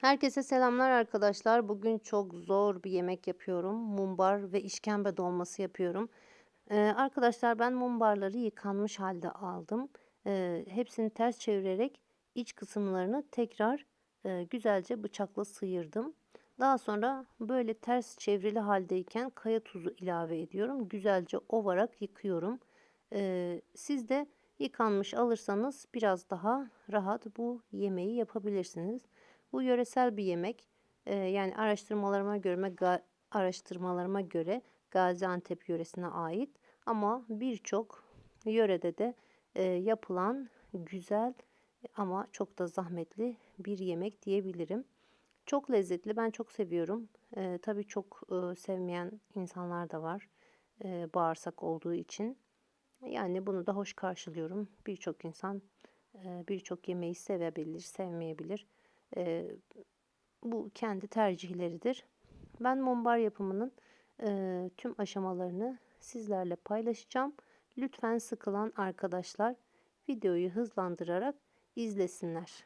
Herkese selamlar arkadaşlar. Bugün çok zor bir yemek yapıyorum. Mumbar ve işkembe dolması yapıyorum. Ee, arkadaşlar ben mumbarları yıkanmış halde aldım. Ee, hepsini ters çevirerek iç kısımlarını tekrar e, güzelce bıçakla sıyırdım. Daha sonra böyle ters çevrili haldeyken kaya tuzu ilave ediyorum. Güzelce ovarak yıkıyorum. Ee, siz de yıkanmış alırsanız biraz daha rahat bu yemeği yapabilirsiniz. Bu yöresel bir yemek. Ee, yani araştırmalarıma göre araştırmalarıma göre Gaziantep yöresine ait ama birçok yörede de e, yapılan güzel ama çok da zahmetli bir yemek diyebilirim. Çok lezzetli. Ben çok seviyorum. E, tabii çok e, sevmeyen insanlar da var. E, bağırsak olduğu için. Yani bunu da hoş karşılıyorum. Birçok insan e, birçok yemeği sevebilir, sevmeyebilir. E, bu kendi tercihleridir. Ben mumbar yapımının e, tüm aşamalarını sizlerle paylaşacağım. Lütfen sıkılan arkadaşlar videoyu hızlandırarak izlesinler.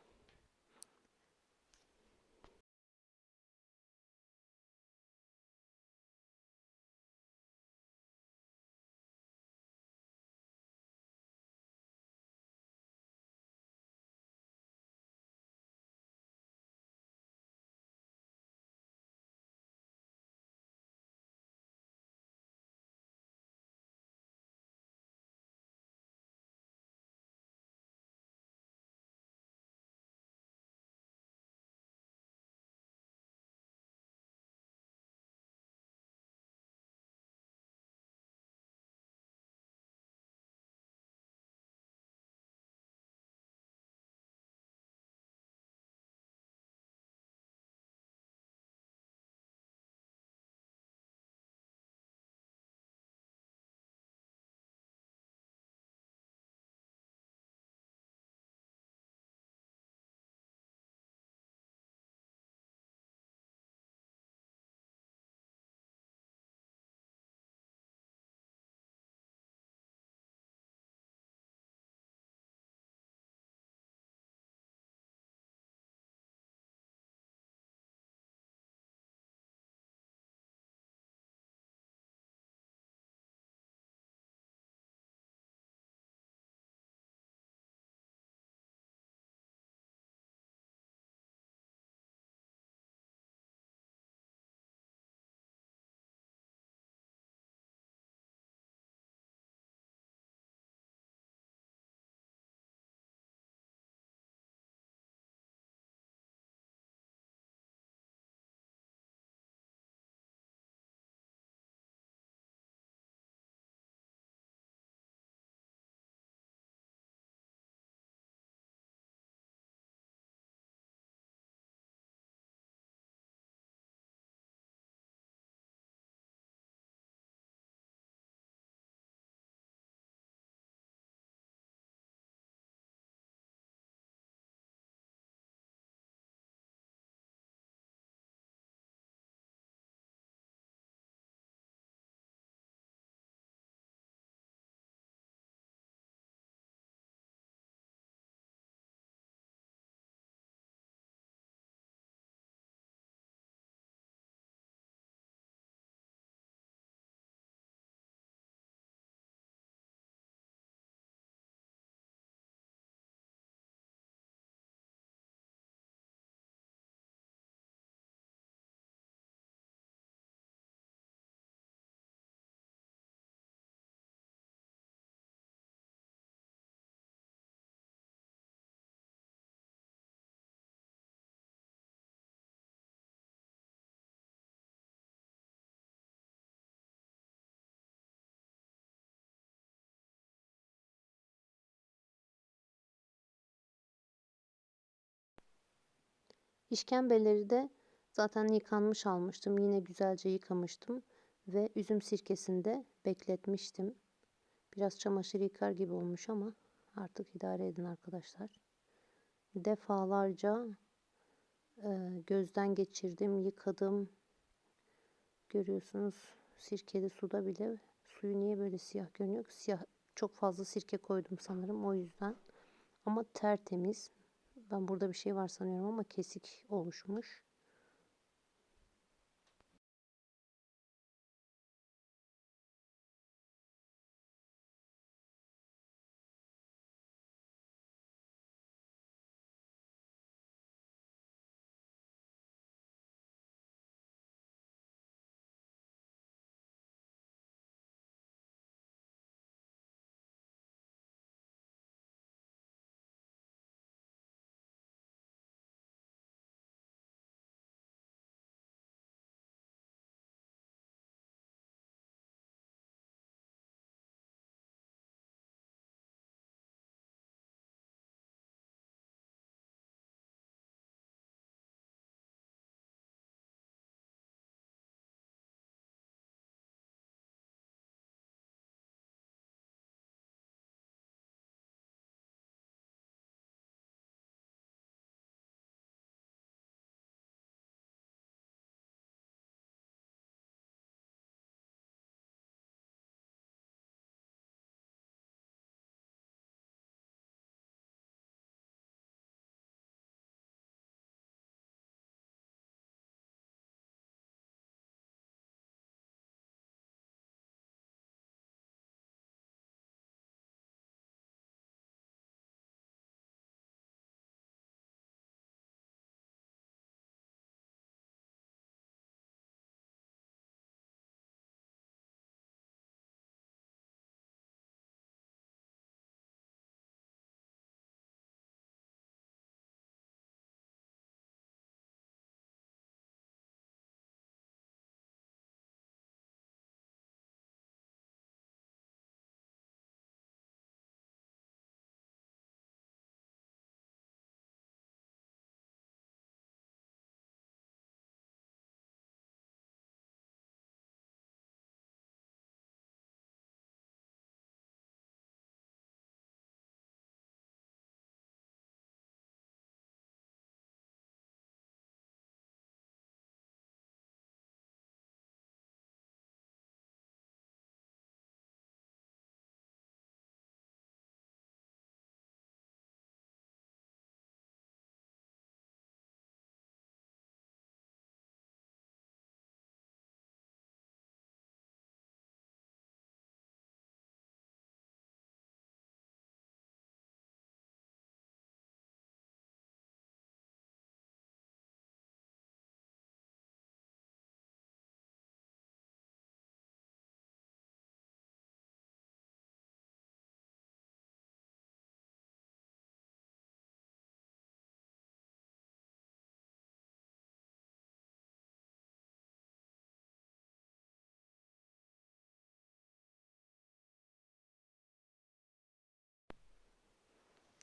İşkembeleri de zaten yıkanmış almıştım. Yine güzelce yıkamıştım ve üzüm sirkesinde bekletmiştim. Biraz çamaşır yıkar gibi olmuş ama artık idare edin arkadaşlar. Defalarca e, gözden geçirdim, yıkadım. Görüyorsunuz sirkeli suda bile suyu niye böyle siyah görünüyor? Siyah çok fazla sirke koydum sanırım o yüzden. Ama tertemiz Ben burada bir şey var sanıyorum ama kesik oluşmuş.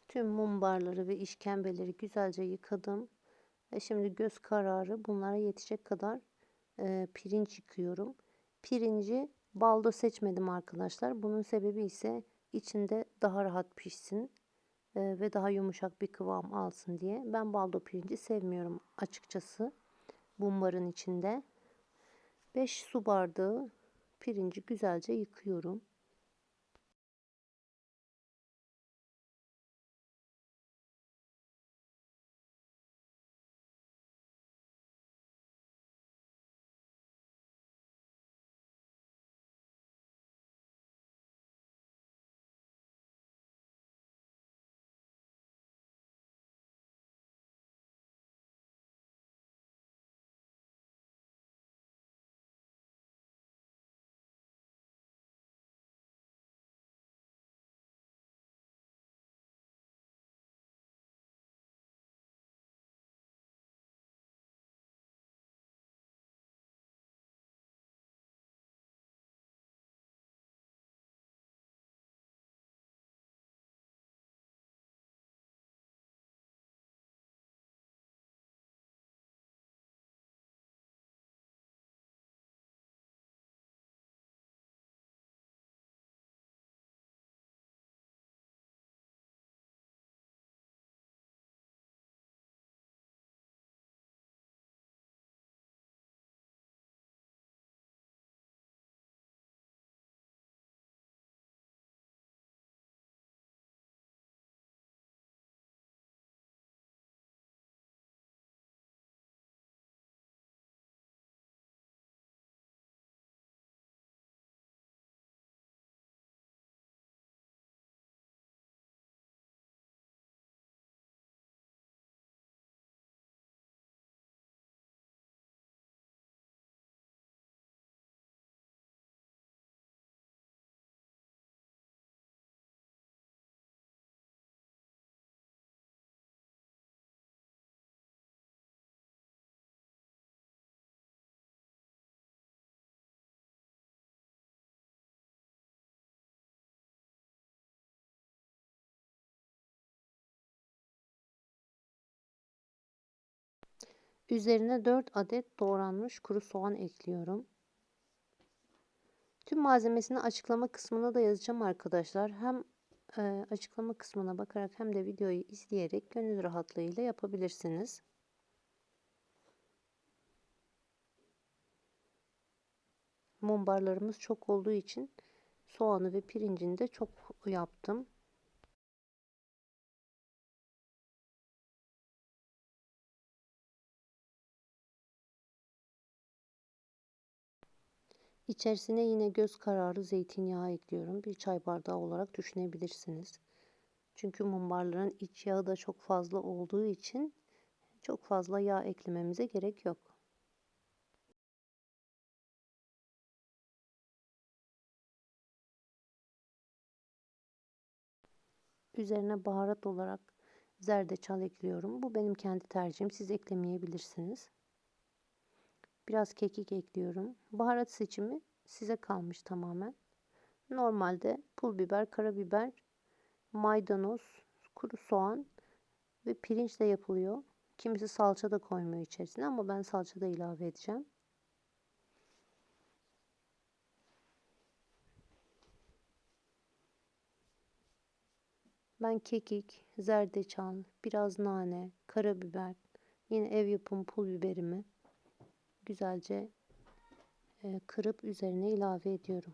Tüm mumbarları ve işkembeleri güzelce yıkadım. Ve şimdi göz kararı bunlara yetecek kadar e, pirinç yıkıyorum. Pirinci baldo seçmedim arkadaşlar. Bunun sebebi ise içinde daha rahat pişsin e, ve daha yumuşak bir kıvam alsın diye. Ben baldo pirinci sevmiyorum açıkçası. Mumbarın içinde. 5 su bardağı pirinci güzelce yıkıyorum. Üzerine 4 adet doğranmış kuru soğan ekliyorum. Tüm malzemesini açıklama kısmına da yazacağım arkadaşlar. Hem e, açıklama kısmına bakarak hem de videoyu izleyerek gönül rahatlığıyla yapabilirsiniz. Mumbarlarımız çok olduğu için soğanı ve pirincini de çok yaptım. İçerisine yine göz kararı zeytinyağı ekliyorum. Bir çay bardağı olarak düşünebilirsiniz. Çünkü mumbarların iç yağı da çok fazla olduğu için çok fazla yağ eklememize gerek yok. Üzerine baharat olarak zerdeçal ekliyorum. Bu benim kendi tercihim. Siz eklemeyebilirsiniz. Biraz kekik ekliyorum. Baharat seçimi size kalmış tamamen. Normalde pul biber, karabiber, maydanoz, kuru soğan ve pirinçle yapılıyor. Kimisi salça da koymuyor içerisine ama ben salça da ilave edeceğim. Ben kekik, zerdeçal, biraz nane, karabiber, yine ev yapımı pul biberimi güzelce kırıp üzerine ilave ediyorum.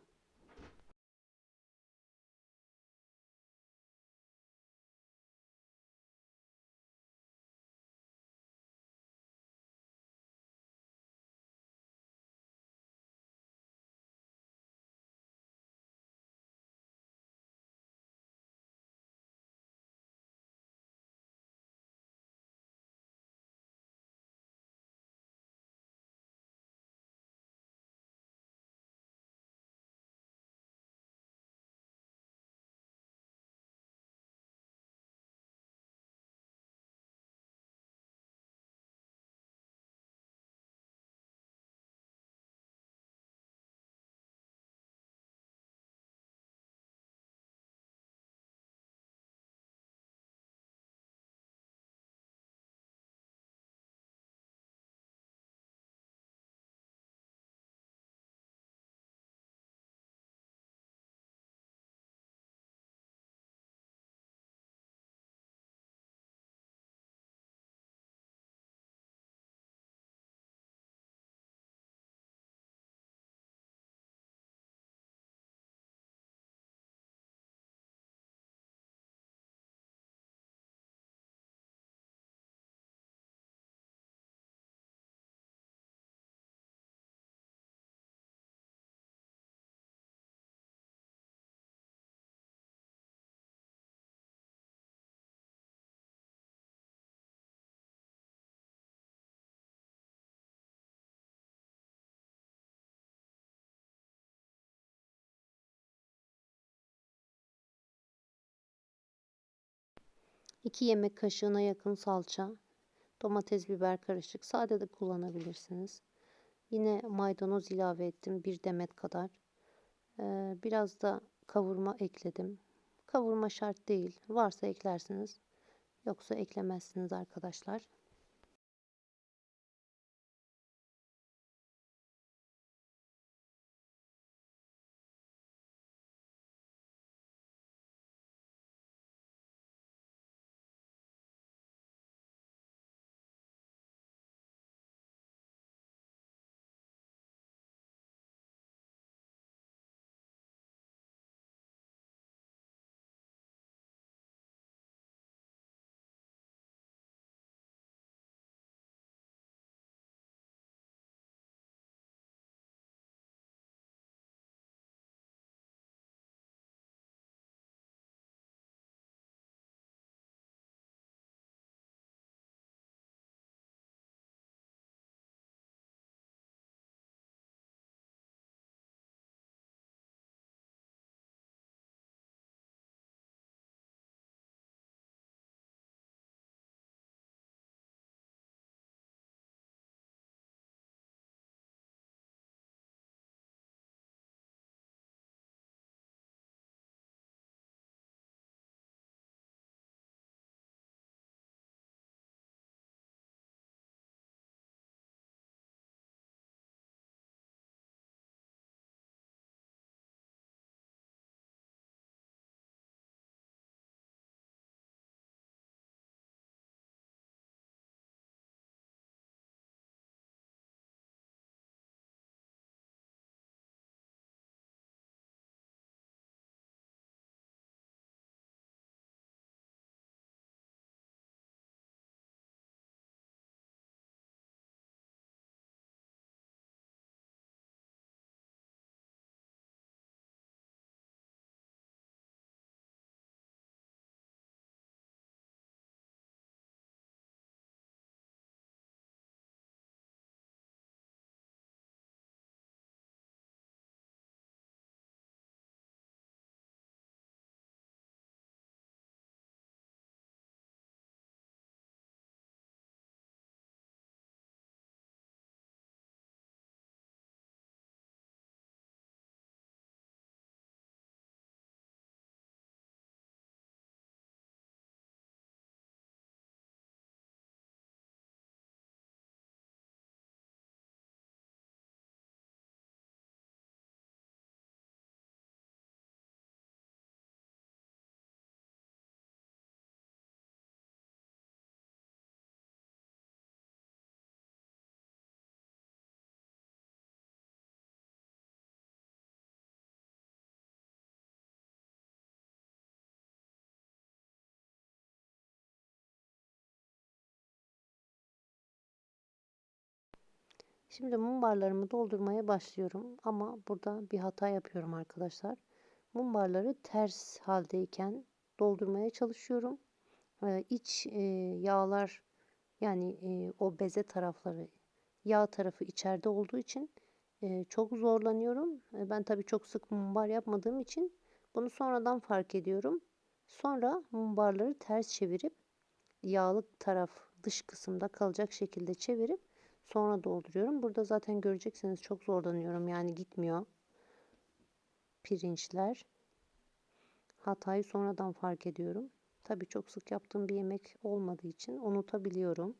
İki yemek kaşığına yakın salça, domates biber karışık, sade de kullanabilirsiniz. Yine maydanoz ilave ettim bir demet kadar. Ee, biraz da kavurma ekledim. Kavurma şart değil. Varsa eklersiniz. Yoksa eklemezsiniz arkadaşlar. Şimdi mumbarlarımı doldurmaya başlıyorum ama burada bir hata yapıyorum arkadaşlar. Mumbarları ters haldeyken doldurmaya çalışıyorum. Ee, iç e, yağlar yani e, o beze tarafları yağ tarafı içeride olduğu için e, çok zorlanıyorum. E, ben tabii çok sık mumbar yapmadığım için bunu sonradan fark ediyorum. Sonra mumbarları ters çevirip yağlı taraf dış kısımda kalacak şekilde çevirip sonra dolduruyorum. Burada zaten göreceksiniz çok zorlanıyorum yani gitmiyor pirinçler. Hatayı sonradan fark ediyorum. Tabii çok sık yaptığım bir yemek olmadığı için unutabiliyorum.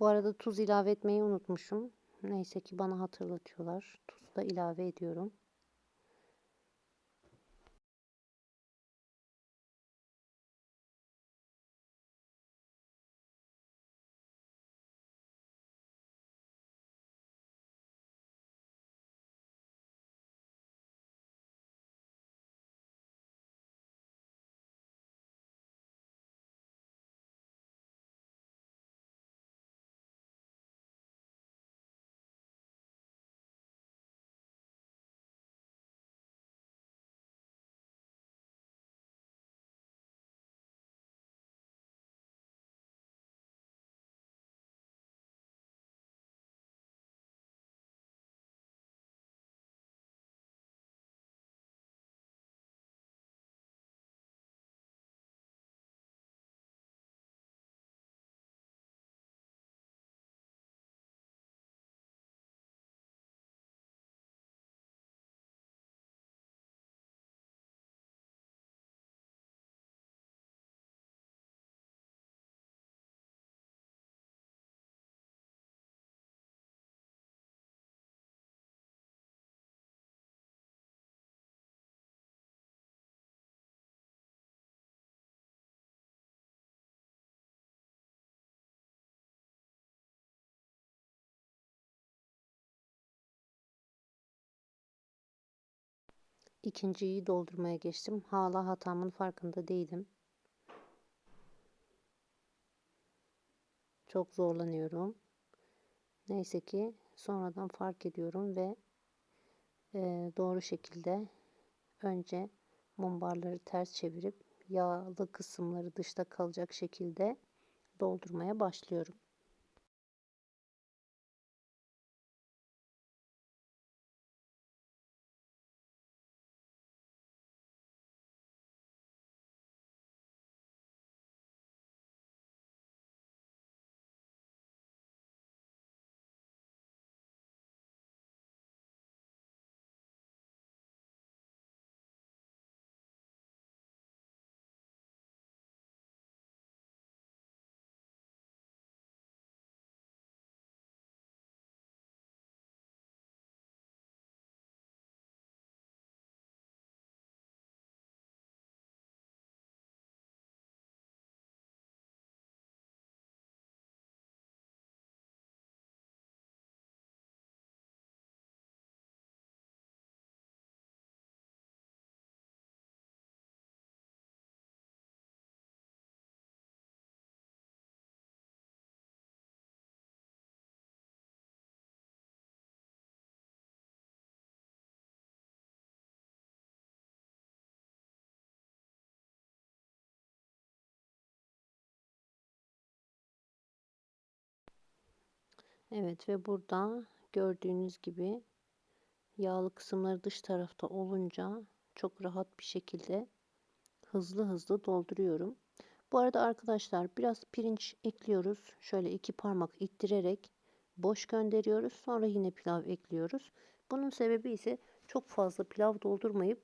Bu arada tuz ilave etmeyi unutmuşum. Neyse ki bana hatırlatıyorlar. Tuzu da ilave ediyorum. İkinciyi doldurmaya geçtim. Hala hatamın farkında değilim. Çok zorlanıyorum. Neyse ki sonradan fark ediyorum ve e, doğru şekilde önce mumbarları ters çevirip yağlı kısımları dışta kalacak şekilde doldurmaya başlıyorum. Evet ve burada gördüğünüz gibi yağlı kısımları dış tarafta olunca çok rahat bir şekilde hızlı hızlı dolduruyorum. Bu arada arkadaşlar biraz pirinç ekliyoruz. Şöyle iki parmak ittirerek boş gönderiyoruz. Sonra yine pilav ekliyoruz. Bunun sebebi ise çok fazla pilav doldurmayıp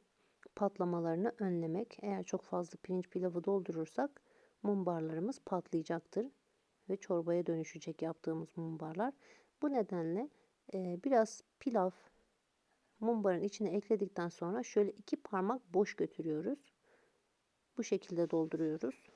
patlamalarını önlemek. Eğer çok fazla pirinç pilavı doldurursak mumbarlarımız patlayacaktır ve çorbaya dönüşecek yaptığımız mumbarlar. Bu nedenle e, biraz pilav mumbarın içine ekledikten sonra şöyle iki parmak boş götürüyoruz. Bu şekilde dolduruyoruz.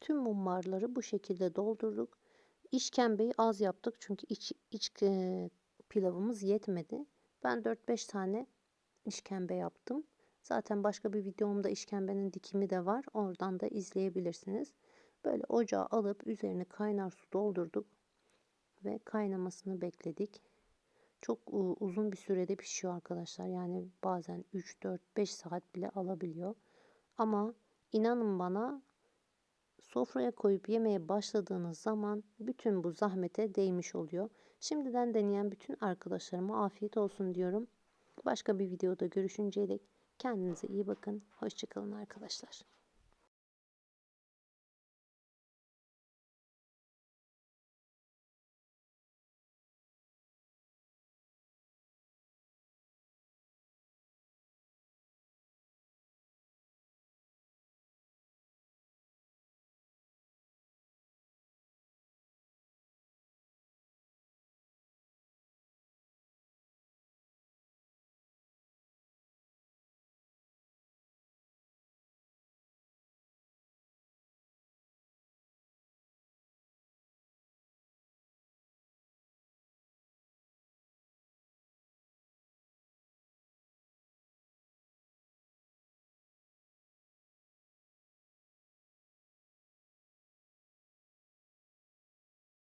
Tüm mumbarları bu şekilde doldurduk. İşkembeyi az yaptık çünkü iç, iç e, pilavımız yetmedi. Ben 4-5 tane işkembe yaptım. Zaten başka bir videomda işkembenin dikimi de var. Oradan da izleyebilirsiniz. Böyle ocağa alıp üzerine kaynar su doldurduk ve kaynamasını bekledik. Çok uzun bir sürede pişiyor arkadaşlar. Yani bazen 3 4 5 saat bile alabiliyor. Ama inanın bana Sofraya koyup yemeye başladığınız zaman bütün bu zahmete değmiş oluyor. Şimdiden deneyen bütün arkadaşlarıma afiyet olsun diyorum. Başka bir videoda görüşünceye dek kendinize iyi bakın. Hoşçakalın arkadaşlar.